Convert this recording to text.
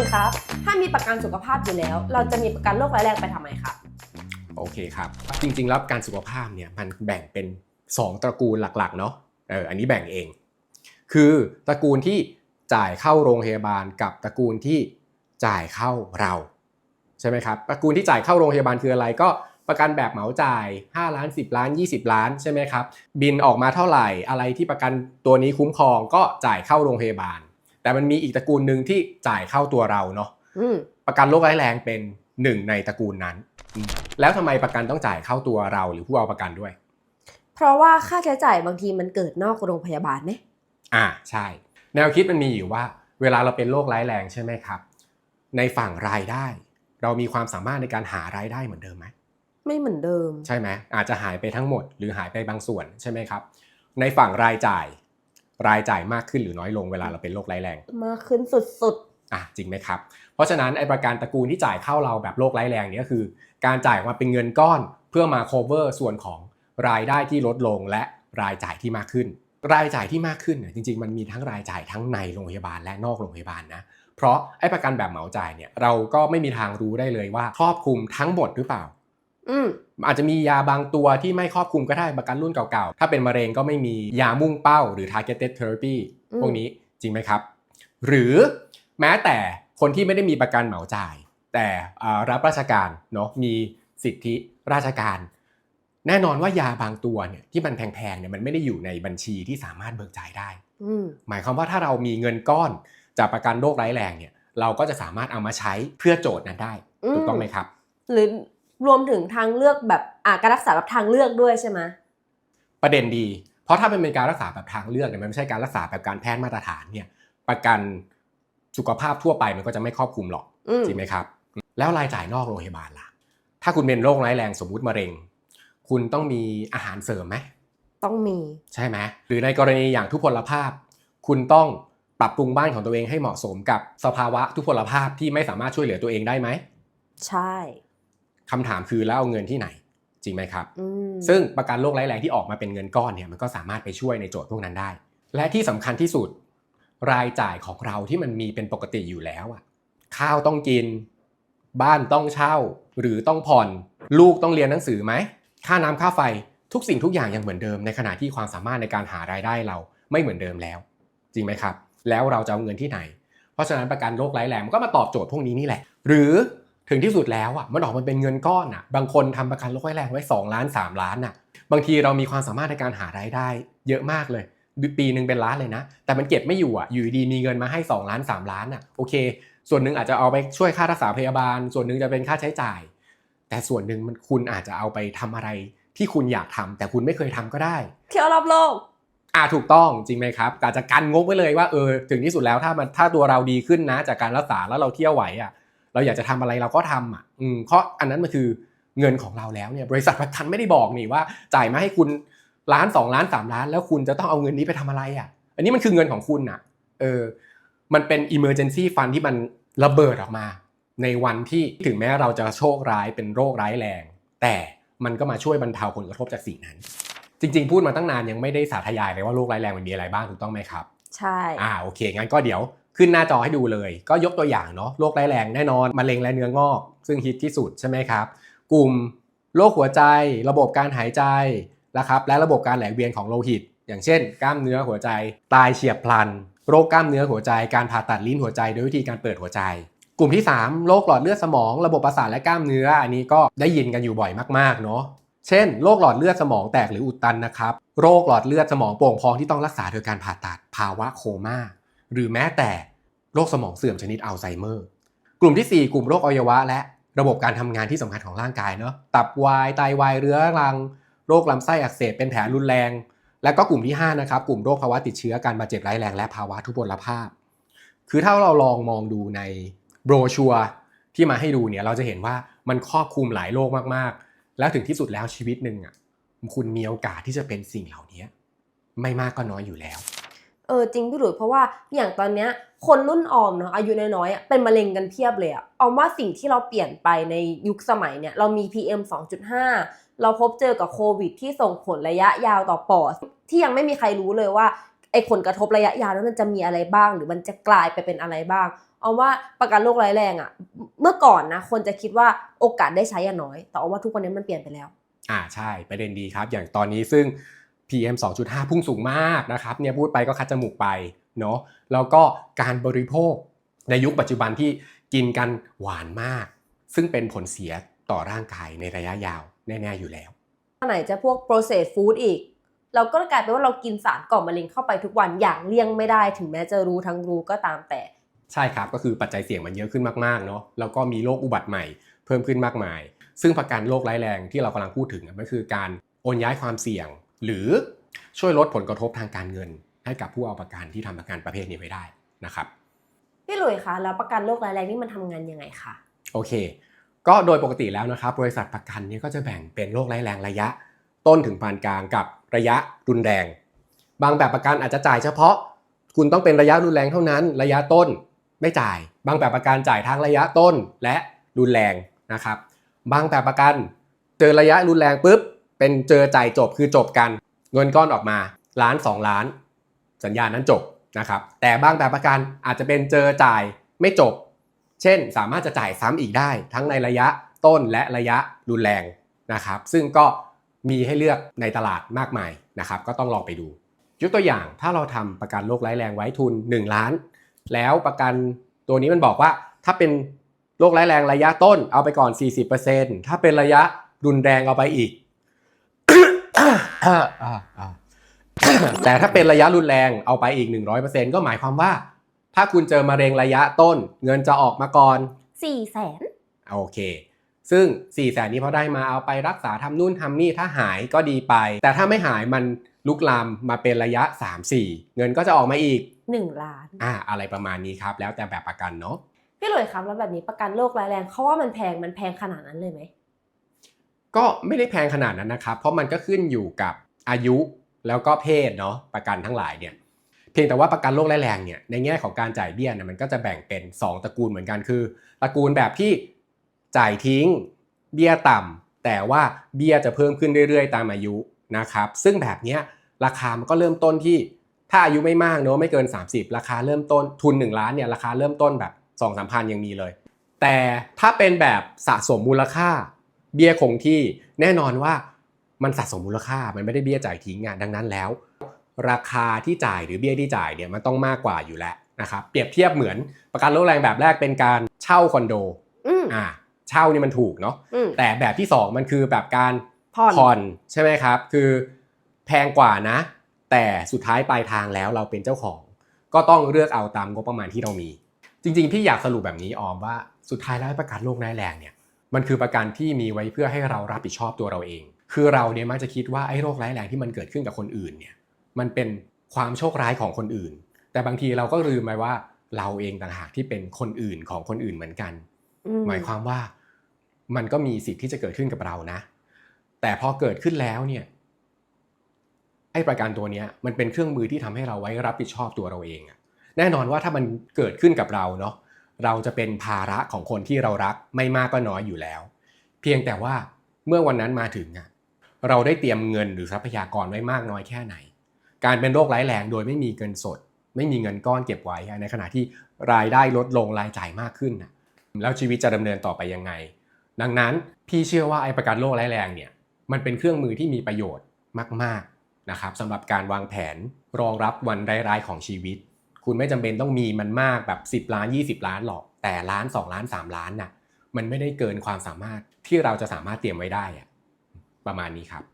ลุยครับ ถ้ามีประกันสุขภาพอยู่แล้ว เราจะมีประกันโรคร้ายแรงไปทำไมครับ โอเคครับ จริงๆแล้วการสุขภาพเนี่ยมันแบ่งเป็น 2 ตระกูลหลักๆเนาะ เออ อันนี้แบ่งเอง คือตระกูลที่จ่ายเข้าโรงพยาบาลกับตระกูลที่จ่ายเข้าเราใช่ไหมครับ ตระกูลที่จ่ายเข้าโรงพยาบาลคืออะไรก็ประกันแบบเหมาจ่าย 5 ล้าน 10 ล้าน 20 ล้านใช่ไหมครับ บินออกมาเท่าไหร่อะไรที่ประกันตัวนี้คุ้มครองก็จ่ายเข้าโรงพยาบาล แต่มันมีอีกตระกูลหนึ่งที่จ่ายเข้าตัวเราเนาะอืมประกันโรคร้ายแรงเป็นหนึ่งในตระกูลนั้นอืมแล้วทำไมประกันต้องจ่ายเข้าตัวเราหรือผู้เอาประกันด้วย เพราะว่าค่าใช้จ่ายบางทีมันเกิดนอกโรงพยาบาลเนี่ยอ่าใช่ แนวคิดมันมีอยู่ว่า เวลาเราเป็นโรคร้ายแรงใช่ไหมครับ ในฝั่งรายได้ เรามีความสามารถในการหารายได้เหมือนเดิมไหมไม่เหมือนเดิม ใช่ไหมอาจจะหายไปทั้งหมด หรือหายไปบางส่วนใช่ไหมครับ ในฝั่งรายจ่าย รายจ่ายมากขึ้นหรือน้อยลงเวลาเราเป็นโรคร้ายแรง มากขึ้นสุดอะจริงไหมครับ เพราะฉะนั้นไอ้ประกันตระกูลที่จ่ายเข้าเราแบบโรคร้ายแรงเนี้ก็คือ การจ่ายออกมาเป็นเงินก้อนเพื่อมา cover ส่วนของรายได้ที่ลดลงและรายจ่ายที่มากขึ้น รายจ่ายที่มากขึ้นเนี่ยจริงๆ มันมีทั้งรายจ่ายทั้งในโรงพยาบาลและนอกโรงพยาบาลนะเพราะไอ้ประกันแบบเหมาจ่ายเนี่ยเราก็ไม่มีทางรู้ได้เลยว่าครอบคลุมทั้งหมดหรือเปล่าๆ อืมอาจจะมียาบางตัวที่ไม่ครอบคลุมก็ได้ประกันรุ่นเก่าๆ ถ้าเป็นมะเร็งก็ไม่มียามุ่งเป้าหรือ targeted therapy อืมพวกนี้จริงไหมครับ หรือแม้แต่คนที่ไม่ได้มีประกันเหมาจ่าย แต่อ่ารับราชการเนาะมีสิทธิราชการ แน่นอนว่ายาบางตัวเนี่ยที่มันแพงๆเนี่ยมันไม่ได้อยู่ในบัญชีที่สามารถเบิกจ่ายได้อืมหมายความว่าถ้าเรามีเงินก้อนจากประกันโรคร้ายแรงเนี่ย เราก็จะสามารถเอามาใช้เพื่อโจทย์นั้นได้อืมถูกต้องไหมครับ หรือ รวมถึงทางเลือกแบบอ่าการรักษาแบบทางเลือกด้วยใช่ไหมประเด็นดี เพราะถ้ามันเป็นการรักษาแบบทางเลือกเนี่ยมันไม่ใช่การรักษาแบบการแพทย์มาตรฐานเนี่ยประกันสุขภาพทั่วไปมันก็จะไม่ครอบคลุมหรอกอืมจริงไหมครับ แล้วรายจ่ายนอกโรงพยาบาลล่ะ ถ้าคุณเป็นโรคร้ายแรงสมมุติมะเร็ง คุณต้องมีอาหารเสริมไหมต้องมีใช่ไหมหรือในกรณีอย่างทุพพลภาพ คุณต้องปรับปรุงบ้านของตัวเองให้เหมาะสมกับสภาวะทุพพลภาพที่ไม่สามารถช่วยเหลือตัวเองได้ไหมใช่ คำถามคือแล้วเอาเงินที่ไหนจริงไหมครับอืมซึ่งประกันโรคร้ายแรงที่ออกมาเป็นเงินก้อนเนี่ยมันก็สามารถไปช่วยในโจทย์พวกนั้นได้ และที่สำคัญที่สุด รายจ่ายของเราที่มันมีเป็นปกติอยู่แล้วอะข้าวต้องกิน บ้านต้องเช่า หรือต้องผ่อน ลูกต้องเรียนหนังสือไหม ค่าน้ำค่าไฟทุกสิ่งทุกอย่างยังเหมือนเดิม ในขณะที่ความสามารถในการหารายได้เราไม่เหมือนเดิมแล้ว จริงไหมครับ แล้วเราจะเอาเงินที่ไหน เพราะฉะนั้นประกันโรคร้ายแรงมันก็มาตอบโจทย์พวกนี้นี่แหละ หรือ ถึงที่สุดแล้วอะมันออกมาเป็นเงินก้อนอะบางคนทำประกันโรคร้ายแรงไว้2ล้าน 3 ล้านอะบางทีเรามีความสามารถในการหารายได้ เยอะมากเลยปีหนึ่งเป็นล้านเลยนะ แต่มันเก็บไม่อยู่อะอยู่ดีๆมีเงินมาให้ 2 ล้าน 3 ล้านอะโอเค ส่วนหนึ่งอาจจะเอาไปช่วยค่ารักษาพยาบาล ส่วนหนึ่งจะเป็นค่าใช้จ่าย แต่ส่วนหนึ่งมันคุณอาจจะเอาไปทำอะไรที่คุณอยากทำแต่คุณไม่เคยทำก็ได้ เที่ยวรอบโลกอ่าถูกต้องจริงไหมครับอาจจะกันงบไว้เลยว่าเออถึงที่สุดแล้วถ้ามันถ้าตัวเราดีขึ้นนะ จากการรักษาแล้วเราเที่ยวไหวอะ เราอยากจะทำอะไรเราก็ทำอะอืมเพราะอันนั้นมันคือเงินของเราแล้วเนี่ยบริษัทประกันไม่ได้บอกนี่ว่า จ่ายมาให้คุณล้านสองล้านสามล้าน แล้วคุณจะต้องเอาเงินนี้ไปทำอะไรอะ อันนี้มันคือเงินของคุณอะเออมันเป็น emergency fund ที่มันระเบิดออกมา ในวันที่ถึงแม้เราจะโชคร้ายเป็นโรคร้ายแรง แต่มันก็มาช่วยบรรเทาผลกระทบจากสิ่งนั้น จริง ๆ พูดมาตั้งนานยังไม่ได้สาธยายเลยว่าโรคร้ายแรงมันมีอะไรบ้างถูกต้องไหมครับ ใช่อ่าโอเคงั้นก็เดี๋ยว ขึ้นหน้าจอให้ดูเลย ก็ยกตัวอย่างเนาะโรคร้ายแรงแน่นอนมะเร็งและเนื้องอก ซึ่งฮิตที่สุดใช่ไหมครับ กลุ่มโรคหัวใจ ระบบการหายใจนะครับและระบบการไหลเวียนของโลหิต อย่างเช่น กล้ามเนื้อหัวใจ ตายเฉียบพลัน โรคกล้ามเนื้อหัวใจ การผ่าตัดลิ้นหัวใจ โดยวิธีการเปิดหัวใจ กลุ่มที่ 3 โรคหลอดเลือดสมอง ระบบประสาทและกล้ามเนื้อ อันนี้ก็ได้ยินกันอยู่บ่อยมากๆเนาะเช่นโรคหลอดเลือดสมองแตกหรืออุดตันนะครับโรคหลอดเลือดสมองโป่งพองที่ต้องรักษาโดยการผ่าตัดภาวะโคม่าหรือแม้แต่ โรคสมองเสื่อมชนิดอัลไซเมอร์ กลุ่มทีสี่4 กลุ่มโรคอวัยวะ และระบบการทำงานที่สำคัญของร่างกายเนาะ ตับวาย ไตวายเรื้อรัง โรคลำไส้อักเสบ เป็นแผลรุนแรง และก็กลุ่มที่5นะครับ กลุ่มโรคภาวะติดเชื้อ การบาดเจ็บร้ายแรง และภาวะทุพพลภาพ คือถ้าเราลองมองดูในโบรชัวร์ที่มาให้ดูเนี่ย เราจะเห็นว่ามันครอบคลุมหลายโรคมากๆ แล้วถึงที่สุดแล้วชีวิตหนึ่งอะ คุณมีโอกาสที่จะเป็นสิ่งเหล่านี้ไม่มากก็น้อยอยู่แล้ว เออจริงพี่หลุยเพราะว่าอย่างตอนเนี้ยคนรุ่นออมเนาะอายุน้อยๆเป็นมะเร็งกันเพียบเลยอะออมว่าสิ่งที่เราเปลี่ยนไปในยุคสมัยเนี่ยเรามี PM 2.5 เราพบเจอกับโควิดที่ส่งผลระยะยาวต่อปอดที่ยังไม่มีใครรู้เลยว่าไอ้ผลกระทบระยะยาวนั้นมันจะมีอะไรบ้าง หรือมันจะกลายไปเป็นอะไรบ้างเอาว่าประกันโรคร้ายแรงอะเมื่อก่อนนะคนจะคิดว่าโอกาสได้ใช้อะน้อย แต่เอาว่าทุกวันนี้มันเปลี่ยนไปแล้ว อ่าใช่ประเด็นดีครับ อย่างตอนนี้ซึ่ง PM 2.5 พุ่งสูงมากนะครับเนี่ยพูดไปก็คัดจมูกไปเนาะแล้วก็การบริโภคในยุคปัจจุบันที่กินกันหวานมาก ซึ่งเป็นผลเสียต่อร่างกายในระยะยาวแน่ๆอยู่แล้วไหนจะพวก processed food อีก เราก็กลายเป็นว่าเรากินสารก่อมะเร็งเข้าไปทุกวันอย่างเลี่ยงไม่ได้ถึงแม้จะรู้ทั้งรู้ก็ตามแต่ ใช่ครับก็คือปัจจัยเสี่ยงมันเยอะขึ้นมากๆเนาะแล้วก็มีโรคอุบัติใหม่เพิ่มขึ้นมากมาย ซึ่งประกันโรคร้ายแรงที่เรากำลังพูดถึงมันคือการโอนย้ายความเสี่ยง หรือช่วยลดผลกระทบทางการเงิน ให้กับผู้เอาประกันที่ทำประกันประเภทนี้ไว้ได้นะครับพี่หลุยส์คะแล้วประกันโรคร้ายแรงนี่มันทำงานยังไงคะโอเค ก็โดยปกติแล้วนะครับ บริษัทประกันเนี่ยก็จะแบ่งเป็นโรคร้ายแรงระยะ ต้นถึงปานกลางกับระยะรุนแรง บางแบบประกันอาจจะจ่ายเฉพาะ คุณต้องเป็นระยะรุนแรงเท่านั้น ระยะต้นไม่จ่าย บางแบบประกันจ่ายทั้งระยะต้นและรุนแรงนะครับ บางแบบประกันเจอระยะรุนแรงปุ๊บ เป็นเจอจ่ายจบคือจบกัน เงินก้อนออกมาล้าน 2 ล้าน สัญญานั้นจบนะครับแต่บางแบบประกันอาจจะเป็นเจอจ่ายไม่จบ เช่นสามารถจะจ่ายซ้ำอีกได้ ทั้งในระยะต้นและระยะรุนแรงนะครับ ซึ่งก็มีให้เลือกในตลาดมากมายนะครับก็ต้องลองไปดู ยกตัวอย่างถ้าเราทำประกันโรคร้ายแรงไว้ทุน 1 ล้าน แล้วประกันตัวนี้มันบอกว่าถ้าเป็นโรคร้ายแรงระยะต้นเอาไปก่อน 40%ถ้าเป็นระยะรุนแรงเอาไปอีก แต่ถ้าเป็นระยะรุนแรงเอาไปอีก 100%ก็หมายความว่า ถ้าคุณเจอมะเร็งระยะต้น เงินจะออกมาก่อนสี่แสนโอเค ซึ่ง4ี่แสนนี้พอได้มาเอาไปรักษาทำนู่นทำนี่ถ้าหายก็ดีไป แต่ถ้าไม่หายมันลุกลามมาเป็นระยะ 3-4 เงินก็จะออกมาอีกหนึ่งล้านอ่าอะไรประมาณนี้ครับ แล้วแต่แบบประกันเนาะพี่หลุยส์ครับแล้วแบบนี้ประกันโรคร้ายแรงเขาว่ามันแพงมันแพงขนาดนั้นเลยไหม ก็ไม่ได้แพงขนาดนั้นนะครับ เพราะมันก็ขึ้นอยู่กับอายุแล้วก็เพศเนาะประกันทั้งหลายเนี่ยเพียงแต่ว่าประกันโรคร้ายแรงเนี่ยในแง่ของการจ่ายเบี้ยเนี่ยมันก็จะแบ่งเป็น 2 ตระกูลเหมือนกันคือ ตระกูลแบบที่จ่ายทิ้งเบี้ยต่ำแต่ว่าเบี้ยจะเพิ่มขึ้นเรื่อยๆ ตามอายุนะครับซึ่งแบบเนี้ยราคามันก็เริ่มต้นที่ถ้าอายุไม่มากเนอะไม่เกิน 30 ราคาเริ่มต้นทุน 1 ล้านเนี่ยราคาเริ่มต้นแบบ2 3 พันยังมีเลย แต่ถ้าเป็นแบบสะสมมูลค่า เบี้ยคงที่แน่นอนว่ามันสะสมมูลค่ามันไม่ได้เบี้ยจ่ายทิ้งอะดังนั้นแล้ว ราคาที่จ่ายหรือเบี้ยที่จ่ายเนี่ยมันต้องมากกว่าอยู่แล้วนะครับเปรียบเทียบเหมือนประกันโรคแรงแบบแรกเป็นการเช่าคอนโดอืมอ่าเช่านี่มันถูกเนาะอืมแต่แบบที่สองมันคือแบบการผ่อนผ่อนใช่ไหมครับ คือแพงกว่านะ แต่สุดท้ายปลายทางแล้วเราเป็นเจ้าของ ก็ต้องเลือกเอาตามงบประมาณที่เรามี จริง ๆ พี่อยากสรุปแบบนี้ออมว่าสุดท้ายแล้วประกันโรคร้ายแรงเนี่ย มันคือประกันที่มีไว้เพื่อให้เรารับผิดชอบตัวเราเอง คือเราเนี่ยมักจะคิดว่าไอ้โรคร้ายแรงที่มันเกิดขึ้นกับคนอื่นเนี่ยมันเป็นความโชคร้ายของคนอื่น แต่บางทีเราก็ลืมไปว่าเราเองต่างหากที่เป็นคนอื่นของคนอื่นเหมือนกันอืมหมายความว่ามันก็มีสิทธิ์ที่จะเกิดขึ้นกับเรานะ แต่พอเกิดขึ้นแล้วเนี่ยไอ้ประกันตัวเนี้ยมันเป็นเครื่องมือที่ทำให้เราไว้รับผิดชอบตัวเราเองอะแน่นอนว่าถ้ามันเกิดขึ้นกับเราเนาะ เราจะเป็นภาระของคนที่เรารักไม่มากก็น้อยอยู่แล้ว เพียงแต่ว่าเมื่อวันนั้นมาถึงอะเราได้เตรียมเงินหรือทรัพยากรไว้มากน้อยแค่ไหน การเป็นโรคร้ายแรงโดยไม่มีเงินสด ไม่มีเงินก้อนเก็บไว้ ในขณะที่รายได้ลดลงรายจ่ายมากขึ้นนะแล้วชีวิตจะดำเนินต่อไปยังไง ดังนั้นพี่เชื่อว่าไอ้ประกันโรคร้ายแรงเนี่ยมันเป็นเครื่องมือที่มีประโยชน์มาก ๆนะครับสำหรับการวางแผนรองรับวันร้ายๆของชีวิต คุณไม่จำเป็นต้องมีมันมากแบบ10ล้าน 20 ล้านหรอกแต่ล้าน 2 ล้าน 3 ล้านน่ะมันไม่ได้เกินความสามารถที่เราจะสามารถเตรียมไว้ได้อะประมาณนี้ครับ